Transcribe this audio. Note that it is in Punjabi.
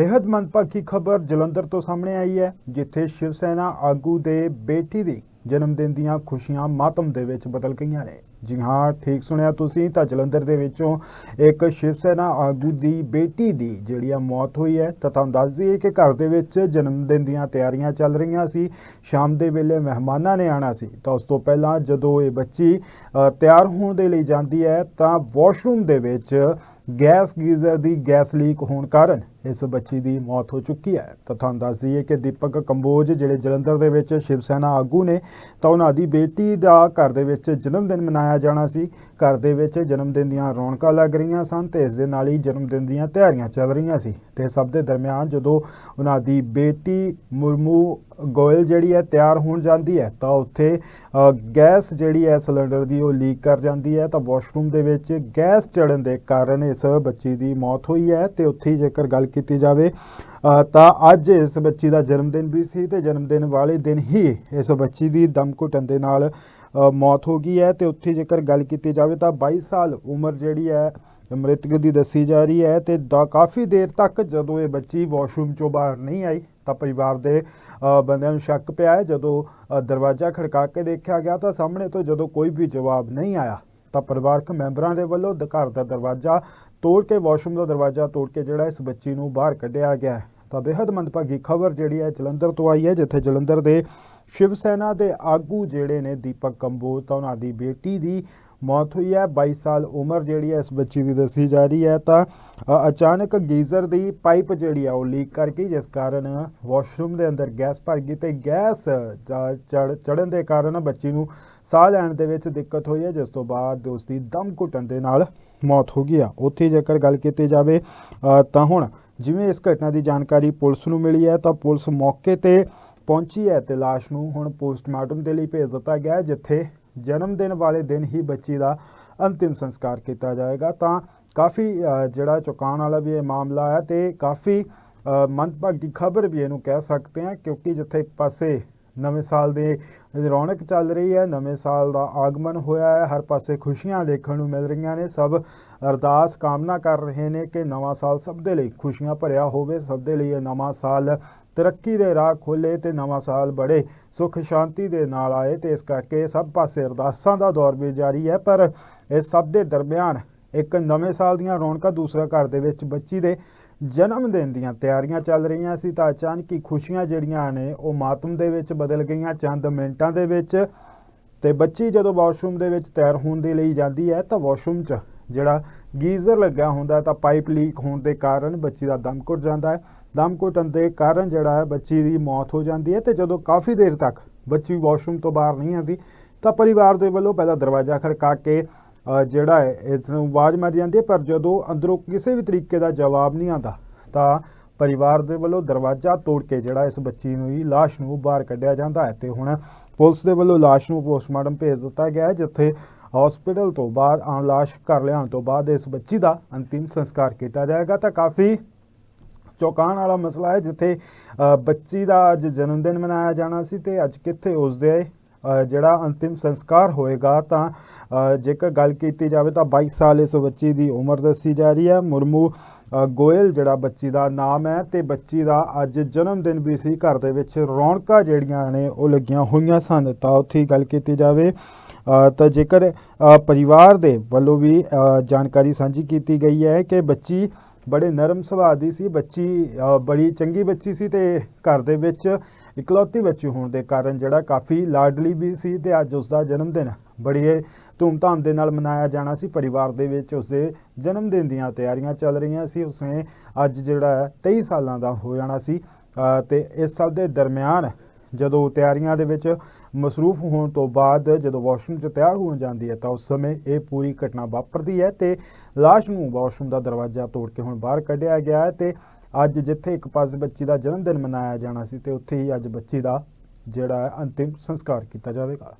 ਬੇहद ਮੰਦਭਾਗੀ ਖਬਰ ਜਲੰਧਰ ਤੋਂ ਸਾਹਮਣੇ ਆਈ ਹੈ, ਜਿੱਥੇ ਸ਼ਿਵ ਸੈਨਾ ਆਗੂ ਦੇ ਬੇਟੀ ਦੀ ਜਨਮ ਦਿਨ ਦੀਆਂ ਖੁਸ਼ੀਆਂ ਮਾਤਮ ਦੇ ਵਿੱਚ ਬਦਲ ਗਈਆਂ ਨੇ। ਜੀ ਹਾਂ, ਠੀਕ ਸੁਣਿਆ ਤੁਸੀਂ, ਤਾਂ ਜਲੰਧਰ ਦੇ ਵਿੱਚੋਂ ਇੱਕ ਸ਼ਿਵ ਸੈਨਾ ਆਗੂ ਦੀ ਬੇਟੀ ਦੀ ਜਿਹੜੀ ਆ ਮੌਤ ਹੋਈ ਹੈ, ਤਾਂ ਤੁਹਾਨੂੰ ਦੱਸ ਦਈਏ ਕਿ ਘਰ ਦੇ ਵਿੱਚ ਜਨਮ ਦਿਨ ਦੀਆਂ ਤਿਆਰੀਆਂ ਚੱਲ ਰਹੀਆਂ ਸੀ, ਸ਼ਾਮ ਦੇ ਵੇਲੇ ਮਹਿਮਾਨਾਂ ਨੇ ਆਣਾ ਸੀ। ਤਾਂ ਉਸ ਤੋਂ ਪਹਿਲਾਂ ਜਦੋਂ ਇਹ ਬੱਚੀ ਤਿਆਰ ਹੋਣ ਦੇ ਲਈ ਜਾਂਦੀ ਹੈ, ਤਾਂ ਵਾਸ਼ਰੂਮ ਦੇ ਵਿੱਚ ਗੈਸ ਗੀਜ਼ਰ ਦੀ ਗੈਸ ਲੀਕ ਹੋਣ ਕਾਰਨ ਇਸ ਬੱਚੀ ਦੀ ਮੌਤ ਹੋ ਚੁੱਕੀ ਹੈ। ਤਾਂ ਤੁਹਾਨੂੰ ਦੱਸ ਦਈਏ ਕਿ ਦੀਪਕ ਕੰਬੋਜ, ਜਿਹੜੇ ਜਲੰਧਰ ਦੇ ਵਿੱਚ ਸ਼ਿਵ ਸੈਨਾ ਆਗੂ ਨੇ, ਤਾਂ ਉਹਨਾਂ ਦੀ ਬੇਟੀ ਦਾ ਘਰ ਦੇ ਵਿੱਚ ਜਨਮ ਦਿਨ ਮਨਾਇਆ ਜਾਣਾ ਸੀ। ਘਰ ਦੇ ਵਿੱਚ ਜਨਮ ਦਿਨ ਦੀਆਂ ਰੌਣਕਾਂ ਲੱਗ ਰਹੀਆਂ ਸਨ ਤੇ ਇਸ ਦੇ ਨਾਲ ਹੀ ਜਨਮ ਦਿਨ ਦੀਆਂ ਤਿਆਰੀਆਂ ਚੱਲ ਰਹੀਆਂ ਸੀ। ਤੇ ਸਭ ਦੇ ਦਰਮਿਆਨ ਜਦੋਂ ਉਹਨਾਂ ਦੀ ਬੇਟੀ ਮੁਰਮੂ ਗੋਇਲ ਜਿਹੜੀ ਹੈ ਤਿਆਰ ਹੋਣ ਜਾਂਦੀ ਹੈ, ਤਾਂ ਉੱਥੇ ਗੈਸ ਜਿਹੜੀ ਹੈ ਸਿਲੰਡਰ ਦੀ ਉਹ ਲੀਕ ਕਰ ਜਾਂਦੀ ਹੈ। ਤਾਂ ਵਾਸ਼ਰੂਮ ਦੇ ਵਿੱਚ ਗੈਸ ਚੜਨ ਦੇ ਕਾਰਨ ਇਸ ਬੱਚੀ ਦੀ ਮੌਤ ਹੋਈ ਹੈ ਤੇ ਉੱਥੇ ਜੇਕਰ ਗੱਲ ਕੀਤੀ ਜਾਵੇ। ਤਾਂ ਅੱਜ ਇਸ ਬੱਚੀ ਦਾ ਜਨਮ ਦਿਨ ਵੀ ਸੀ ਤੇ ਜਨਮ ਦਿਨ ਵਾਲੇ ਦਿਨ ਹੀ ਇਸ ਬੱਚੀ ਦੀ ਦਮ ਘੁੱਟਣ ਦੇ ਨਾਲ ਮੌਤ ਹੋ ਗਈ ਹੈ ਤੇ ਉੱਥੇ ਜੇਕਰ ਗੱਲ ਕੀਤੀ ਜਾਵੇ ਤਾਂ 22 ਸਾਲ ਉਮਰ ਜਿਹੜੀ ਹੈ ਮ੍ਰਿਤਕ ਦੀ ਦੱਸੀ ਜਾ ਰਹੀ ਹੈ ਤੇ ਦਾ ਕਾਫੀ ਦੇਰ ਤੱਕ ਜਦੋਂ ਇਹ ਬੱਚੀ ਵਾਸ਼ਰੂਮ ਚੋਂ ਬਾਹਰ ਨਹੀਂ ਆਈ ਤਾਂ ਪਰਿਵਾਰ ਦੇ ਅ, ਬੰਦਿਆਂ ਨੂੰ ਸ਼ੱਕ ਪਿਆ ਹੈ। ਜਦੋਂ ਦਰਵਾਜ਼ਾ ਖੜਕਾ ਕੇ ਦੇਖਿਆ ਗਿਆ ਤਾਂ ਸਾਹਮਣੇ ਤੋਂ ਜਦੋਂ ਕੋਈ ਵੀ ਜਵਾਬ ਨਹੀਂ ਆਇਆ ਤਾਂ ਪਰਿਵਾਰਕ ਮੈਂਬਰਾਂ ਦੇ ਵੱਲੋਂ ਘਰ ਦਾ ਦਰਵਾਜ਼ਾ ਤੋੜ ਕੇ ਵਾਸ਼ਰੂਮ ਦਾ ਦਰਵਾਜ਼ਾ ਤੋੜ ਕੇ ਜਿਹੜਾ ਇਸ ਬੱਚੀ ਨੂੰ ਬਾਹਰ ਕੱਢਿਆ ਗਿਆ ਹੈ। ਤਾਂ ਬੇहद ਮੰਦਭਾਗੀ ਖਬਰ ਜਿਹੜੀ ਹੈ ਜਲੰਧਰ ਤੋਂ ਆਈ ਹੈ, ਜਿੱਥੇ ਜਲੰਧਰ ਦੇ ਸ਼ਿਵ ਸੈਨਾ ਦੇ ਆਗੂ ਜਿਹੜੇ ਨੇ ਦੀਪਕ ਕੰਬੋਜ ਤਾਂ ਉਹਨਾਂ ਦੀ ਬੇਟੀ ਦੀ ਮੌਤ ਹੋਈ ਹੈ। 22 ਸਾਲ ਉਮਰ ਜਿਹੜੀ ਹੈ, ਇਸ ਬੱਚੀ ਦੀ ਦੱਸੀ ਜਾ ਰਹੀ ਹੈ। ਤਾਂ ਅਚਾਨਕ ਗੀਜ਼ਰ ਦੀ ਪਾਈਪ ਜਿਹੜੀ ਆ, ਉਹ ਲੀਕ ਕਰ ਗਈ, ਜਿਸ ਕਾਰਨ ਵਾਸ਼ਰੂਮ ਦੇ ਅੰਦਰ ਗੈਸ ਭਰ ਗਈ ਤੇ ਗੈਸ ਚੜ, ਚੜਨ ਦੇ ਕਾਰਨ ਬੱਚੀ ਨੂੰ ਸਾਹ ਲੈਣ ਦੇ ਵਿੱਚ ਦਿੱਕਤ ਹੋਈ ਹੈ, ਜਿਸ ਤੋਂ ਬਾਅਦ ਉਸ ਦੀ ਦਮ ਘੁੱਟਣ ਦੇ ਨਾਲ ਮੌਤ ਹੋ ਗਈ ਆ। ਉੱਥੇ ਜੇਕਰ ਗੱਲ ਕੀਤੀ ਜਾਵੇ ਤਾਂ ਹੁਣ ਜਿਵੇਂ ਇਸ ਘਟਨਾ ਦੀ ਜਾਣਕਾਰੀ ਪੁਲਿਸ ਨੂੰ ਮਿਲੀ ਹੈ, ਤਾਂ ਪੁਲਿਸ ਮੌਕੇ ਤੇ ਪਹੁੰਚੀ ਹੈ ਤੇ ਲਾਸ਼ ਨੂੰ ਹੁਣ ਪੋਸਟਮਾਰਟਮ ਦੇ ਲਈ ਭੇਜ ਦਿੱਤਾ ਗਿਆ ਜਿੱਥੇ ਜਨਮ ਦਿਨ ਵਾਲੇ ਦਿਨ ਹੀ ਬੱਚੀ ਦਾ ਅੰਤਿਮ ਸੰਸਕਾਰ ਕੀਤਾ ਜਾਏਗਾ। ਤਾਂ ਕਾਫੀ ਜਿਹੜਾ ਚੁਕਾਉਣ ਵਾਲਾ ਵੀ ਇਹ ਮਾਮਲਾ ਹੈ ਤੇ ਕਾਫੀ ਮੰਦਭਾਗੀ ਖਬਰ ਵੀ ਇਹਨੂੰ ਕਹਿ ਸਕਦੇ ਹਾਂ ਕਿਉਂਕਿ ਜਿੱਥੇ ਇੱਕ ਪਾਸੇ ਨਵੇਂ ਸਾਲ ਦੇ ਰੌਣਕ ਚੱਲ ਰਹੀ ਹੈ, ਨਵੇਂ ਸਾਲ ਦਾ ਆਗਮਨ ਹੋਇਆ ਹੈ, ਹਰ ਪਾਸੇ ਖੁਸ਼ੀਆਂ ਦੇਖਣ ਨੂੰ ਮਿਲ ਰਹੀਆਂ ਨੇ, ਸਭ ਅਰਦਾਸ ਕਾਮਨਾ ਕਰ ਰਹੇ ਨੇ ਕਿ ਨਵਾਂ ਸਾਲ ਸਭ ਦੇ ਲਈ ਖੁਸ਼ੀਆਂ ਭਰਿਆ ਹੋਵੇ, ਸਭ ਦੇ ਲਈ ਇਹ ਨਵਾਂ ਸਾਲ ਤਰੱਕੀ ਦੇ ਰਾਹ ਖੋਲੇ ਤੇ ਨਵਾਂ ਸਾਲ ਬੜੇ ਸੁਖ ਸ਼ਾਂਤੀ ਦੇ ਨਾਲ ਆਏ ਤੇ ਇਸ ਕਰਕੇ ਸਭ ਪਾਸੇ ਅਰਦਾਸਾਂ ਦਾ ਦੌਰ ਵੀ ਜਾਰੀ ਹੈ, ਪਰ ਇਸ ਸਭ ਦੇ ਦਰਮਿਆਨ ਇੱਕ ਨਵੇਂ ਸਾਲ ਦੀਆਂ ਰੌਣਕਾਂ ਦੂਸਰਾ ਘਰ ਦੇ ਵਿੱਚ ਬੱਚੀ ਦੇ ਜਨਮ ਦਿਨ ਦੀਆਂ ਤਿਆਰੀਆਂ ਚੱਲ ਰਹੀਆਂ ਸੀ ਤਾਂ ਅਚਾਨਕ ਹੀ ਖੁਸ਼ੀਆਂ ਜਿਹੜੀਆਂ ਨੇ ਉਹ ਮਾਤਮ ਦੇ ਵਿੱਚ ਬਦਲ ਗਈਆਂ, ਚੰਦ ਮਿੰਟਾਂ ਦੇ ਵਿੱਚ ਤੇ ਬੱਚੀ ਜਦੋਂ ਵਾਸ਼ਰੂਮ ਦੇ ਵਿੱਚ ਤਿਆਰ ਹੋਣ ਦੇ ਲਈ ਜਾਂਦੀ ਹੈ ਤਾਂ ਵਾਸ਼ਰੂਮ 'ਚ ਜਿਹੜਾ ਗੀਜ਼ਰ ਲੱਗਾ ਹੁੰਦਾ ਤਾਂ ਪਾਈਪ ਲੀਕ ਹੋਣ ਦੇ ਕਾਰਨ ਬੱਚੀ ਦਾ ਦਮ ਘੁੱਟ ਜਾਂਦਾ ਹੈ। ਦਮ ਘੁੱਟਣ ਦੇ ਕਾਰਨ ਜਿਹੜਾ ਹੈ ਬੱਚੀ ਦੀ ਮੌਤ ਹੋ ਜਾਂਦੀ ਹੈ ਤੇ ਜਦੋਂ ਕਾਫੀ ਦੇਰ ਤੱਕ ਬੱਚੀ ਵਾਸ਼ਰੂਮ ਤੋਂ ਬਾਹਰ ਨਹੀਂ ਆਉਂਦੀ ਤਾਂ ਪਰਿਵਾਰ ਦੇ ਵੱਲੋਂ ਪਹਿਲਾਂ ਦਰਵਾਜ਼ਾ ਖੜਕਾ ਕੇ ਜਿਹੜਾ ਹੈ ਇਸ ਨੂੰ ਆਵਾਜ਼ ਮਾਰੀ ਜਾਂਦੀ ਹੈ, ਪਰ ਜਦੋਂ ਅੰਦਰੋਂ ਕਿਸੇ ਵੀ ਤਰੀਕੇ ਦਾ ਜਵਾਬ ਨਹੀਂ ਆਉਂਦਾ ਤਾਂ ਪਰਿਵਾਰ ਦੇ ਵੱਲੋਂ ਦਰਵਾਜ਼ਾ ਤੋੜ ਕੇ ਜਿਹੜਾ ਇਸ ਬੱਚੀ ਨੂੰ ਹੀ ਲਾਸ਼ ਨੂੰ ਬਾਹਰ ਕੱਢਿਆ ਜਾਂਦਾ ਹੈ ਤੇ ਹੁਣ ਪੁਲਿਸ ਦੇ ਵੱਲੋਂ ਲਾਸ਼ ਨੂੰ ਪੋਸਟਮਾਰਟਮ ਭੇਜ ਦਿੱਤਾ ਗਿਆ ਹੈ, ਜਿੱਥੇ ਹਸਪੀਟਲ ਤੋਂ ਬਾਅਦ ਆਉਣ ਲਾਸ਼ ਘਰ ਲਿਆਉਣ ਤੋਂ ਬਾਅਦ ਇਸ ਬੱਚੀ ਦਾ ਅੰਤਿਮ ਸੰਸਕਾਰ ਕੀਤਾ ਜਾਏਗਾ। ਤਾਂ ਕਾਫੀ ਚੌਂਕਾਉਣ ਵਾਲਾ ਮਸਲਾ ਹੈ, ਜਿੱਥੇ ਬੱਚੀ ਦਾ ਅੱਜ ਜਨਮ ਦਿਨ ਮਨਾਇਆ ਜਾਣਾ ਸੀ ਤੇ ਅੱਜ ਕਿੱਥੇ ਉਸ ਦੇ ਜਿਹੜਾ ਅੰਤਿਮ ਸੰਸਕਾਰ ਹੋਏਗਾ ਤਾਂ ਜੇਕਰ ਗੱਲ ਕੀਤੀ ਜਾਵੇ ਤਾਂ 22 ਸਾਲ ਇਸ ਬੱਚੀ ਦੀ ਉਮਰ ਦੱਸੀ ਜਾ ਰਹੀ ਹੈ। ਮੁਰਮੂ ਗੋਇਲ ਜਿਹੜਾ ਬੱਚੀ ਦਾ ਨਾਮ ਹੈ ਤੇ ਬੱਚੀ ਦਾ ਅੱਜ ਜਨਮ ਦਿਨ ਵੀ ਸੀ। ਘਰ ਦੇ ਵਿੱਚ ਰੌਣਕਾਂ ਜਿਹੜੀਆਂ ਨੇ ਉਹ ਲੱਗੀਆਂ ਹੋਈਆਂ ਸਨ। ਤਾਂ ਉੱਥੇ ਗੱਲ ਕੀਤੀ ਜਾਵੇ ਤਾਂ ਜੇਕਰ ਪਰਿਵਾਰ ਦੇ ਵੱਲੋਂ ਵੀ ਜਾਣਕਾਰੀ ਸਾਂਝੀ ਕੀਤੀ ਗਈ ਹੈ ਕਿ ਬੱਚੀ ਬੜੇ ਨਰਮ ਸੁਭਾਅ ਦੀ ਸੀ ਬੱਚੀ ਬੜੀ ਚੰਗੀ ਬੱਚੀ ਸੀ ਤੇ ਘਰ ਦੇ ਵਿੱਚ ਇਕਲੌਤੀ ਬੱਚੀ ਹੋਣ ਦੇ ਕਾਰਨ ਜਿਹੜਾ ਕਾਫੀ ਲਾਡਲੀ ਵੀ ਸੀ ਤੇ ਅੱਜ ਉਸ ਦਾ ਜਨਮ ਦਿਨ ਬੜੀ ਧੂਮਧਾਮ ਦੇ ਨਾਲ ਮਨਾਇਆ ਜਾਣਾ ਸੀ। ਪਰਿਵਾਰ ਦੇ ਵਿੱਚ ਉਸਦੇ ਜਨਮ ਦਿਨ ਦੀਆਂ ਤਿਆਰੀਆਂ ਚੱਲ ਰਹੀਆਂ ਸੀ। ਉਸਨੇ ਅੱਜ ਜਿਹੜਾ ਹੈ 23 ਸਾਲਾਂ ਦਾ ਹੋ ਜਾਣਾ ਸੀ। ਅ, ਤੇ ਇਸ ਸਭ ਦੇ ਦਰਮਿਆਨ ਜਦੋਂ ਤਿਆਰੀਆਂ ਦੇ ਵਿੱਚ ਮਸਰੂਫ ਹੋਣ ਤੋਂ ਬਾਅਦ ਜਦੋਂ ਵਾਸ਼ਰੂਮ 'ਚ ਤਿਆਰ ਹੋਣ ਜਾਂਦੀ ਹੈ ਤਾਂ ਉਸ ਸਮੇਂ ਇਹ ਪੂਰੀ ਘਟਨਾ ਵਾਪਰਦੀ ਹੈ ਤੇ ਲਾਸ਼ ਨੂੰ ਵਾਸ਼ਰੂਮ ਦਾ ਦਰਵਾਜ਼ਾ ਤੋੜ ਕੇ ਹੁਣ ਬਾਹਰ ਕੱਢਿਆ ਗਿਆ ਹੈ ਤੇ ਅੱਜ ਜਿੱਥੇ ਇੱਕ ਪਾਸੇ ਬੱਚੀ ਦਾ ਜਨਮ ਦਿਨ ਮਨਾਇਆ ਜਾਣਾ ਸੀ ਤੇ ਉੱਥੇ ਹੀ ਅੱਜ ਬੱਚੀ ਦਾ ਜਿਹੜਾ ਹੈ ਅੰਤਿਮ ਸੰਸਕਾਰ ਕੀਤਾ ਜਾਵੇਗਾ।